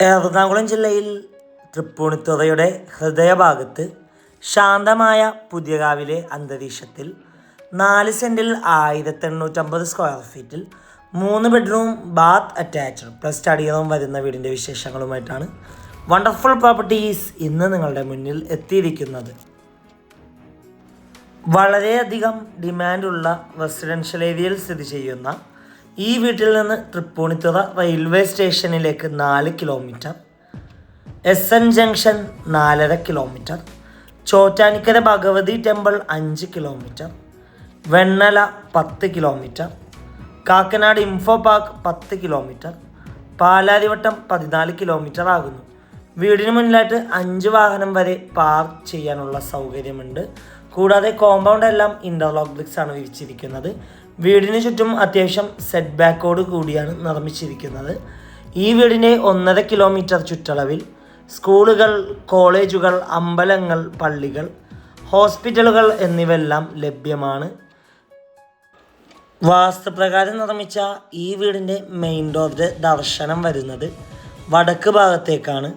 എറണാകുളം ജില്ലയിൽ തൃപ്പൂണിത്തുറയുടെ ഹൃദയഭാഗത്ത് ശാന്തമായ പുതിയകാവിലെ അന്തരീക്ഷത്തിൽ നാല് സെന്റിൽ ആയിരത്തി എണ്ണൂറ്റമ്പത് സ്ക്വയർ ഫീറ്റിൽ മൂന്ന് bedroom bath attached plus study room വരുന്ന വീടിന്റെ വിശേഷങ്ങളുമായിട്ടാണ് വണ്ടർഫുൾ പ്രോപ്പർട്ടീസ് ഇന്ന് നിങ്ങളുടെ മുന്നിൽ എത്തിയിരിക്കുന്നത്. വളരെയധികം ഡിമാൻഡുള്ള റെസിഡൻഷ്യൽ ഏരിയയിൽ സ്ഥിതി ചെയ്യുന്ന ഈ വീട്ടിൽ നിന്ന് തൃപ്പൂണിത്തുറ റെയിൽവേ സ്റ്റേഷനിലേക്ക് നാല് കിലോമീറ്റർ എസ് എൻ ജംഗ്ഷൻ നാലര കിലോമീറ്റർ ചോറ്റാനിക്കര ഭഗവതി ടെമ്പിൾ അഞ്ച് കിലോമീറ്റർ വെണ്ണല പത്ത് കിലോമീറ്റർ കാക്കനാട് ഇൻഫോ പാർക്ക് പത്ത് കിലോമീറ്റർ പാലാരിവട്ടം പതിനാല് കിലോമീറ്റർ ആകുന്നു. വീടിന് മുന്നിലായിട്ട് അഞ്ച് വാഹനം വരെ പാർക്ക് ചെയ്യാനുള്ള സൗകര്യമുണ്ട്. കൂടാതെ കോമ്പൗണ്ട് എല്ലാം ഇന്റർലോക്ക് ബ്രിക്സ് ആണ് വിരിച്ചിരിക്കുന്നത്. വീടിന് ചുറ്റും അത്യാവശ്യം സെറ്റ് ബാക്കോട് കൂടിയാണ് നിർമ്മിച്ചിരിക്കുന്നത്. ഈ വീടിന്റെ ഒന്നര കിലോമീറ്റർ ചുറ്റളവിൽ സ്കൂളുകൾ കോളേജുകൾ അമ്പലങ്ങൾ പള്ളികൾ ഹോസ്പിറ്റലുകൾ എന്നിവയെല്ലാം ലഭ്യമാണ്. വാസ്തുപ്രകാരം നിർമ്മിച്ച ഈ വീടിന്റെ മെയിൻ ഡോറിന്റെ ദർശനം വരുന്നത് വടക്ക് ഭാഗത്തേക്കാണ്.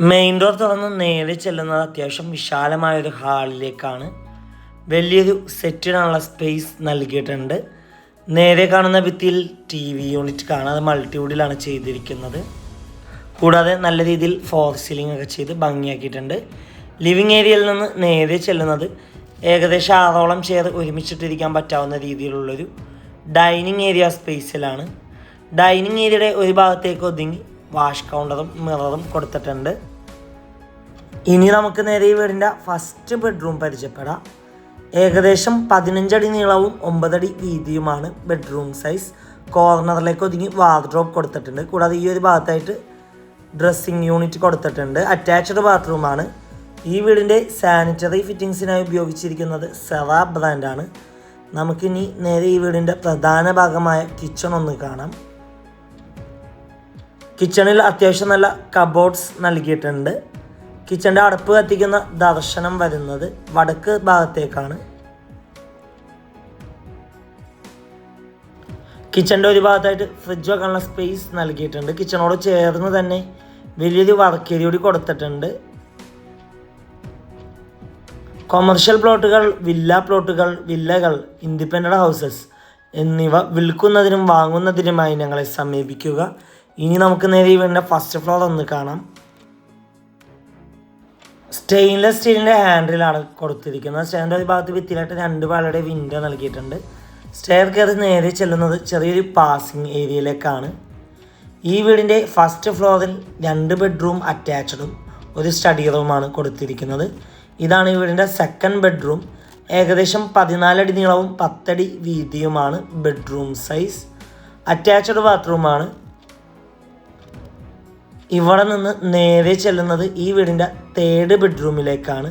മെയിൻ ഡോർ തുറന്ന് നേരെ ചെല്ലുന്നത് അത്യാവശ്യം വിശാലമായൊരു ഹാളിലേക്കാണ് വലിയൊരു സെറ്റിനുള്ള സ്പേസ് നൽകിയിട്ടുണ്ട്. നേരെ കാണുന്ന ഭിത്തിയിൽ ടി വി യൂണിറ്റ് കാണാം. അത് മൾട്ടിവുഡിലാണ് ചെയ്തിരിക്കുന്നത്. കൂടാതെ നല്ല രീതിയിൽ ഫോർ സീലിംഗ് ഒക്കെ ചെയ്ത് ഭംഗിയാക്കിയിട്ടുണ്ട്. ലിവിങ് ഏരിയയിൽ നിന്ന് നേരെ ചെല്ലുന്നത് ഏകദേശം ആറോളം ചെയർ ഒരുമിച്ചിട്ടിരിക്കാൻ പറ്റാവുന്ന രീതിയിലുള്ളൊരു ഡൈനിങ് ഏരിയ സ്പേസിലാണ് ഡൈനിങ് ഏരിയയുടെ ഒരു ഭാഗത്തേക്ക് ഒതുങ്ങി വാഷ് കൗണ്ടറും മിററും കൊടുത്തിട്ടുണ്ട്. ഇനി നമുക്ക് നേരെ ഈ വീടിന്റെ ഫസ്റ്റ് ബെഡ്റൂം പരിചയപ്പെടാം. ഏകദേശം പതിനഞ്ചടി നീളവും ഒമ്പതടി വീതിയുമാണ് ബെഡ്റൂം സൈസ് കോർണറിലേക്ക് ഒതുങ്ങി വാർഡ്രോബ് കൊടുത്തിട്ടുണ്ട്. കൂടാതെ ഈ ഒരു ഭാഗത്തായിട്ട് ഡ്രസ്സിങ് യൂണിറ്റ് കൊടുത്തിട്ടുണ്ട്. അറ്റാച്ച്ഡ് ബാത്റൂമാണ് ഈ വീടിന്റെ സാനിറ്ററി ഫിറ്റിങ്സിനായി ഉപയോഗിച്ചിരിക്കുന്നത് സെറ ബ്രാൻഡാണ് നമുക്കിനി നേരെ ഈ വീടിന്റെ പ്രധാന ഭാഗമായ കിച്ചൺ ഒന്ന് കാണാം. കിച്ചണിൽ അത്യാവശ്യം നല്ല കബോർഡ്സ് നൽകിയിട്ടുണ്ട്. കിച്ചന്റെ അടുപ്പ് കത്തിക്കുന്ന ദർശനം വരുന്നത് വടക്ക് ഭാഗത്തേക്കാണ്. കിച്ചന്റെ ഒരു ഭാഗത്തായിട്ട് ഫ്രിഡ്ജ് വെക്കാനുള്ള സ്പേസ് നൽകിയിട്ടുണ്ട്. കിച്ചണോട് ചേർന്ന് തന്നെ വലിയൊരു വർക്കേരി കൂടി കൊടുത്തിട്ടുണ്ട്. കൊമേർഷ്യൽ പ്ലോട്ടുകൾ വില്ല പ്ലോട്ടുകൾ വില്ലകൾ ഇൻഡിപെൻഡന്റ് ഹൗസസ് എന്നിവ വിൽക്കുന്നതിനും വാങ്ങുന്നതിനുമായി ഞങ്ങളെ സമീപിക്കുക. ഇനി നമുക്ക് നേരെ വേണ്ട ഫസ്റ്റ് ഫ്ലോർ ഒന്ന് കാണാം. സ്റ്റെയിൻലെസ് സ്റ്റീലിന്റെ ഹാൻഡിലാണ് കൊടുത്തിരിക്കുന്നത്. സ്റ്റെയറിന്റെ ഒരു ഭാഗത്ത് ഭിത്തിയിലായിട്ട് രണ്ട് പാലയുടെ വിൻഡോ നൽകിയിട്ടുണ്ട്. സ്റ്റെയർ കയറി നേരെ ചെല്ലുന്നത് ചെറിയൊരു പാസിംഗ് ഏരിയയിലേക്കാണ് ഈ വീടിന്റെ ഫസ്റ്റ് ഫ്ലോറിൽ രണ്ട് ബെഡ്റൂം അറ്റാച്ച്ഡും ഒരു സ്റ്റഡി റൂമാണ് കൊടുത്തിരിക്കുന്നത്. ഇതാണ് ഈ വീടിന്റെ സെക്കൻഡ് ബെഡ്റൂം ഏകദേശം പതിനാലടി നീളവും പത്തടി വീതിയുമാണ് ബെഡ്റൂം സൈസ് അറ്റാച്ച്ഡ് ബാത്റൂമാണ് ഇവിടെ നിന്ന് നേരെ ചെല്ലുന്നത് ഈ വീടിന്റെ തേർഡ് ബെഡ്റൂമിലേക്കാണ്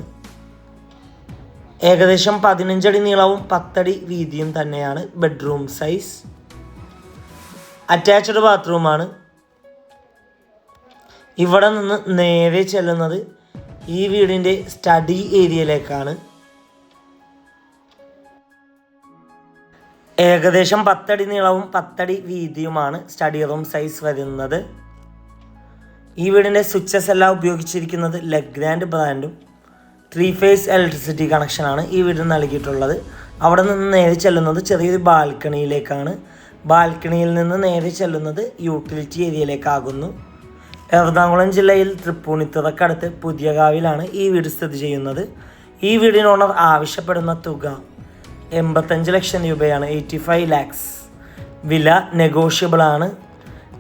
ഏകദേശം പതിനഞ്ചടി നീളവും പത്തടി വീതിയും തന്നെയാണ് ബെഡ്റൂം സൈസ് അറ്റാച്ച്ഡ് ബാത്റൂമാണ് ഇവിടെ നിന്ന് നേരെ ചെല്ലുന്നത് ഈ വീടിന്റെ സ്റ്റഡി ഏരിയയിലേക്കാണ് ഏകദേശം പത്തടി നീളവും പത്തടി വീതിയുമാണ് സ്റ്റഡി റൂം സൈസ് വരുന്നത്. ഈ വീടിന്റെ സ്വിച്ചസ് എല്ലാം ഉപയോഗിച്ചിരിക്കുന്നത് ലെഗ്രാൻഡ് ബ്രാൻഡും ത്രീ ഫേസ് ഇലക്ട്രിസിറ്റി കണക്ഷനാണ് ഈ വീടിന് നൽകിയിട്ടുള്ളത്. അവിടെ നിന്ന് നേരെ ചെല്ലുന്നത് ചെറിയൊരു ബാൽക്കണിയിലേക്കാണ്. ബാൽക്കണിയിൽ നിന്ന് നേരെ ചെല്ലുന്നത് യൂട്ടിലിറ്റി ഏരിയയിലേക്കാകുന്നു എറണാകുളം ജില്ലയിൽ തൃപ്പൂണിത്തുറക്കടുത്ത് പുതിയകാവിലാണ് ഈ വീട് സ്ഥിതി ചെയ്യുന്നത്. ഈ വീടിന് ഓണർ ആവശ്യപ്പെടുന്ന തുക എൺപത്തഞ്ച് ലക്ഷം രൂപയാണ് എയ്റ്റി ഫൈവ് ലാക്സ് വില നെഗോഷ്യബിൾ ആണ്.